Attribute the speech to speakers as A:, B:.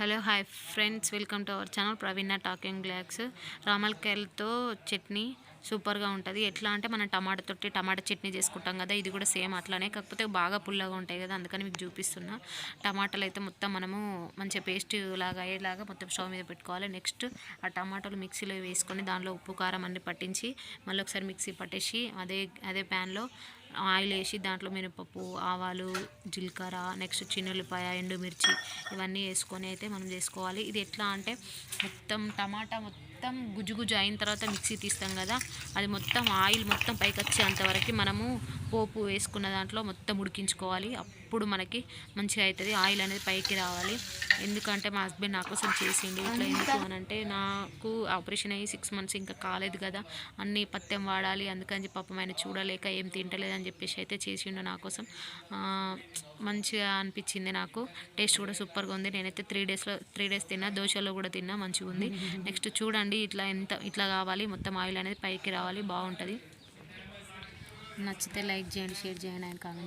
A: Hello hi friends. Welcome to our channel Praveena talking గ్లాక్స్ రామల్కాయలతో చట్నీ సూపర్గా ఉంటుంది. ఎట్లా అంటే మనం టమాటా తోటి టమాటా చట్నీ చేసుకుంటాం కదా ఇది కూడా సేమ్ అట్లానే. కాకపోతే బాగా పుల్లగా ఉంటాయి కదా అందుకని మీకు చూపిస్తున్నా. టమాటాలు అయితే మొత్తం మనము మంచిగా పేస్ట్ లాగా అయ్యేలాగా మొత్తం స్టవ్ మీద పెట్టుకోవాలి. నెక్స్ట్ ఆ టమాటాలు మిక్సీలో వేసుకొని దానిలో ఉప్పు కారం అన్ని పట్టించి మళ్ళీ ఒకసారి మిక్సీ పట్టేసి అదే అదే ప్యాన్లో ఆయిల్ వేసి దాంట్లో మినపప్పు ఆవాలు జీలకర్ర నెక్స్ట్ చిన్నుల్లిపాయ ఎండుమిర్చి ఇవన్నీ వేసుకొని అయితే మనం చేసుకోవాలి. ఇది ఎట్లా అంటే మొత్తం టమాటా మొత్తం గుజ్జు గుజ్జు అయిన తర్వాత మిక్సీ తీస్తాం కదా అది మొత్తం ఆయిల్ మొత్తం పైకి వచ్చేంతవరకు మనము పోపు వేసుకున్న దాంట్లో మొత్తం ఉడికించుకోవాలి. అప్పుడు మనకి మంచిగా అవుతుంది ఆయిల్ అనేది పైకి రావాలి. ఎందుకంటే మా హస్బెండ్ నా కోసం చేసిండు ఇట్లా ఎందుకు అని అంటే నాకు ఆపరేషన్ అయ్యి సిక్స్ మంత్స్ ఇంకా కాలేదు కదా. అన్ని పత్యం వాడాలి. అందుకని చెప్పి పాపం ఆయన చూడలేక ఏం తింటలేదు అని చెప్పేసి అయితే చేసిండు నా కోసం. మంచిగా అనిపించింది నాకు. టేస్ట్ కూడా సూపర్గా ఉంది. నేనైతే త్రీ డేస్లో త్రీ డేస్ తిన్నా. దోశలో కూడా తిన్నా. మంచిగా ఉంది. నెక్స్ట్ చూడండి ఇట్లా ఎంత ఇట్లా కావాలి. మొత్తం ఆయిల్ అనేది పైకి రావాలి. బాగుంటుంది. నచ్చితే లైక్ చేయండి షేర్ చేయండి అండ్ కామెంట్